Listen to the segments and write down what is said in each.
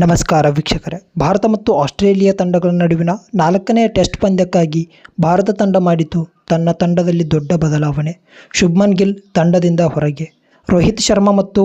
ನಮಸ್ಕಾರ ವೀಕ್ಷಕರೇ. ಭಾರತ ಮತ್ತು ಆಸ್ಟ್ರೇಲಿಯಾ ತಂಡಗಳ ನಡುವಿನ ನಾಲ್ಕನೇ ಟೆಸ್ಟ್ ಪಂದ್ಯಕ್ಕಾಗಿ ಭಾರತ ತಂಡ ಮಾಡಿತು ತನ್ನ ತಂಡದಲ್ಲಿ ದೊಡ್ಡ ಬದಲಾವಣೆ. ಶುಭ್ಮನ್ ಗಿಲ್ ತಂಡದಿಂದ ಹೊರಗೆ. ರೋಹಿತ್ ಶರ್ಮಾ ಮತ್ತು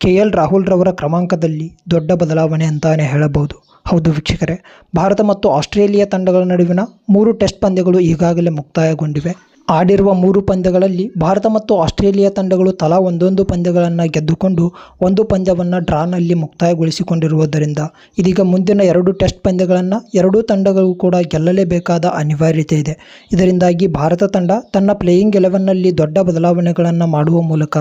ಕೆ ಎಲ್ ರಾಹುಲ್ ರವರ ಕ್ರಮಾಂಕದಲ್ಲಿ ದೊಡ್ಡ ಬದಲಾವಣೆ ಅಂತಾನೆ ಹೇಳಬಹುದು. ಹೌದು ವೀಕ್ಷಕರೇ, ಭಾರತ ಮತ್ತು ಆಸ್ಟ್ರೇಲಿಯಾ ತಂಡಗಳ ನಡುವಿನ ಮೂರು ಟೆಸ್ಟ್ ಪಂದ್ಯಗಳು ಈಗಾಗಲೇ ಮುಕ್ತಾಯಗೊಂಡಿವೆ. ಆಡಿರುವ ಮೂರು ಪಂದ್ಯಗಳಲ್ಲಿ ಭಾರತ ಮತ್ತು ಆಸ್ಟ್ರೇಲಿಯಾ ತಂಡಗಳು ತಲಾ ಒಂದೊಂದು ಪಂದ್ಯಗಳನ್ನು ಗೆದ್ದುಕೊಂಡು ಒಂದು ಪಂದ್ಯವನ್ನು ಡ್ರಾನಲ್ಲಿ ಮುಕ್ತಾಯಗೊಳಿಸಿಕೊಂಡಿರುವುದರಿಂದ ಇದೀಗ ಮುಂದಿನ ಎರಡು ಟೆಸ್ಟ್ ಪಂದ್ಯಗಳನ್ನು ಎರಡೂ ತಂಡಗಳು ಕೂಡ ಗೆಲ್ಲಲೇಬೇಕಾದ ಅನಿವಾರ್ಯತೆ ಇದೆ. ಇದರಿಂದಾಗಿ ಭಾರತ ತಂಡ ತನ್ನ ಪ್ಲೇಯಿಂಗ್ ಎಲೆವನ್ನಲ್ಲಿ ದೊಡ್ಡ ಬದಲಾವಣೆಗಳನ್ನು ಮಾಡುವ ಮೂಲಕ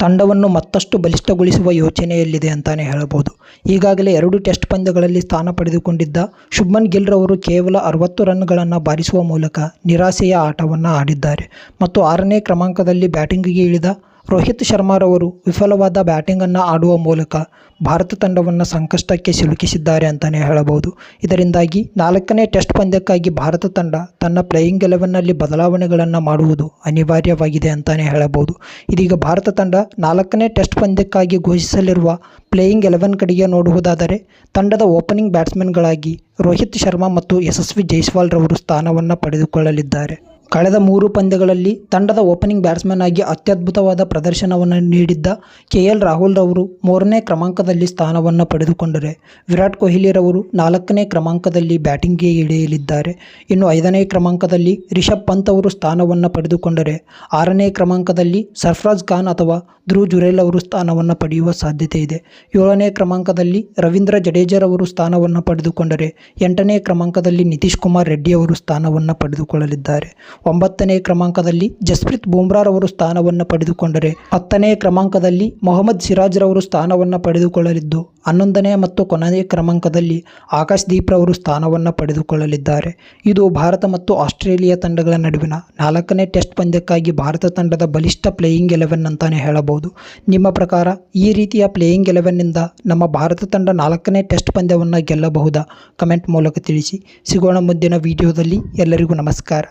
ತಂಡವನ್ನು ಮತ್ತಷ್ಟು ಬಲಿಷ್ಠಗೊಳಿಸುವ ಯೋಚನೆಯಲ್ಲಿದೆ ಅಂತಾನೆ ಹೇಳಬಹುದು. ಈಗಾಗಲೇ ಎರಡು ಟೆಸ್ಟ್ ಪಂದ್ಯಗಳಲ್ಲಿ ಸ್ಥಾನ ಪಡೆದುಕೊಂಡಿದ್ದ ಶುಭ್ಮನ್ ಗಿಲ್ ರವರು ಕೇವಲ ಅರವತ್ತು ರನ್ಗಳನ್ನು ಬಾರಿಸುವ ಮೂಲಕ ನಿರಾಸೆಯ ಆಟವನ್ನು ಆಡಿದ್ದಾರೆ. ಮತ್ತು ಆರನೇ ಕ್ರಮಾಂಕದಲ್ಲಿ ಬ್ಯಾಟಿಂಗಿಗೆ ಇಳಿದ ರೋಹಿತ್ ಶರ್ಮಾರವರು ವಿಫಲವಾದ ಬ್ಯಾಟಿಂಗನ್ನು ಆಡುವ ಮೂಲಕ ಭಾರತ ತಂಡವನ್ನು ಸಂಕಷ್ಟಕ್ಕೆ ಸಿಲುಕಿಸಿದ್ದಾರೆ ಅಂತಲೇ ಹೇಳಬಹುದು. ಇದರಿಂದಾಗಿ ನಾಲ್ಕನೇ ಟೆಸ್ಟ್ ಪಂದ್ಯಕ್ಕಾಗಿ ಭಾರತ ತಂಡ ತನ್ನ ಪ್ಲೇಯಿಂಗ್ ಎಲೆವನ್ನಲ್ಲಿ ಬದಲಾವಣೆಗಳನ್ನು ಮಾಡುವುದು ಅನಿವಾರ್ಯವಾಗಿದೆ ಅಂತಲೇ ಹೇಳಬಹುದು. ಇದೀಗ ಭಾರತ ತಂಡ ನಾಲ್ಕನೇ ಟೆಸ್ಟ್ ಪಂದ್ಯಕ್ಕಾಗಿ ಘೋಷಿಸಲಿರುವ ಪ್ಲೇಯಿಂಗ್ ಎಲೆವೆನ್ ಕಡೆಗೆ ನೋಡುವುದಾದರೆ ತಂಡದ ಓಪನಿಂಗ್ ಬ್ಯಾಟ್ಸ್ಮನ್ಗಳಾಗಿ ರೋಹಿತ್ ಶರ್ಮಾ ಮತ್ತು ಯಶಸ್ವಿ ಜೈಸ್ವಾಲ್ ರವರು ಸ್ಥಾನವನ್ನು ಪಡೆದುಕೊಳ್ಳಲಿದ್ದಾರೆ. ಕಳೆದ ಮೂರು ಪಂದ್ಯಗಳಲ್ಲಿ ತಂಡದ ಓಪನಿಂಗ್ ಬ್ಯಾಟ್ಸ್ಮನ್ ಆಗಿ ಅತ್ಯದ್ಭುತವಾದ ಪ್ರದರ್ಶನವನ್ನು ನೀಡಿದ್ದ ಕೆ ಎಲ್ ರಾಹುಲ್ ರವರು ಮೂರನೇ ಕ್ರಮಾಂಕದಲ್ಲಿ ಸ್ಥಾನವನ್ನು ಪಡೆದುಕೊಂಡರೆ, ವಿರಾಟ್ ಕೊಹ್ಲಿರವರು ನಾಲ್ಕನೇ ಕ್ರಮಾಂಕದಲ್ಲಿ ಬ್ಯಾಟಿಂಗ್ಗೆ ಇಳಿಯಲಿದ್ದಾರೆ ಇನ್ನು ಐದನೇ ಕ್ರಮಾಂಕದಲ್ಲಿ ರಿಷಬ್ ಪಂತ್ ಅವರು ಸ್ಥಾನವನ್ನು ಪಡೆದುಕೊಂಡರೆ, ಆರನೇ ಕ್ರಮಾಂಕದಲ್ಲಿ ಸರ್ಫರಾಜ್ ಖಾನ್ ಅಥವಾ ಧ್ರುವ್ ಜುರೇಲ್ ಅವರು ಸ್ಥಾನವನ್ನು ಪಡೆಯುವ ಸಾಧ್ಯತೆ ಇದೆ. ಏಳನೇ ಕ್ರಮಾಂಕದಲ್ಲಿ ರವೀಂದ್ರ ಜಡೇಜರವರು ಸ್ಥಾನವನ್ನು ಪಡೆದುಕೊಂಡರೆ, ಎಂಟನೇ ಕ್ರಮಾಂಕದಲ್ಲಿ ನಿತೀಶ್ ಕುಮಾರ್ ರೆಡ್ಡಿ ಅವರು ಸ್ಥಾನವನ್ನು ಪಡೆದುಕೊಳ್ಳಲಿದ್ದಾರೆ. ಒಂಬತ್ತನೇ ಕ್ರಮಾಂಕದಲ್ಲಿ ಜಸ್ಪ್ರೀತ್ ಬುಮ್ರಾರವರು ಸ್ಥಾನವನ್ನು ಪಡೆದುಕೊಂಡರೆ ಹತ್ತನೇ ಕ್ರಮಾಂಕದಲ್ಲಿ ಮೊಹಮ್ಮದ್ ಸಿರಾಜ್ರವರು ಸ್ಥಾನವನ್ನು ಪಡೆದುಕೊಳ್ಳಲಿದ್ದು, ಹನ್ನೊಂದನೇ ಮತ್ತು ಕೊನೆಯ ಕ್ರಮಾಂಕದಲ್ಲಿ ಆಕಾಶ್ ದೀಪ್ ರವರು ಸ್ಥಾನವನ್ನು ಪಡೆದುಕೊಳ್ಳಲಿದ್ದಾರೆ. ಇದು ಭಾರತ ಮತ್ತು ಆಸ್ಟ್ರೇಲಿಯಾ ತಂಡಗಳ ನಡುವಿನ ನಾಲ್ಕನೇ ಟೆಸ್ಟ್ ಪಂದ್ಯಕ್ಕಾಗಿ ಭಾರತ ತಂಡದ ಬಲಿಷ್ಠ ಪ್ಲೇಯಿಂಗ್ ಎಲೆವೆನ್ ಅಂತಾನೆ ಹೇಳಬಹುದು. ನಿಮ್ಮ ಪ್ರಕಾರ ಈ ರೀತಿಯ ಪ್ಲೇಯಿಂಗ್ ಎಲೆವೆನ್ನಿಂದ ನಮ್ಮ ಭಾರತ ತಂಡ ನಾಲ್ಕನೇ ಟೆಸ್ಟ್ ಪಂದ್ಯವನ್ನು ಗೆಲ್ಲಬಹುದಾ? ಕಮೆಂಟ್ ಮೂಲಕ ತಿಳಿಸಿ. ಸಿಗೋಣ ಮುಂದಿನ ವಿಡಿಯೋದಲ್ಲಿ ಎಲ್ಲರಿಗೂ ನಮಸ್ಕಾರ.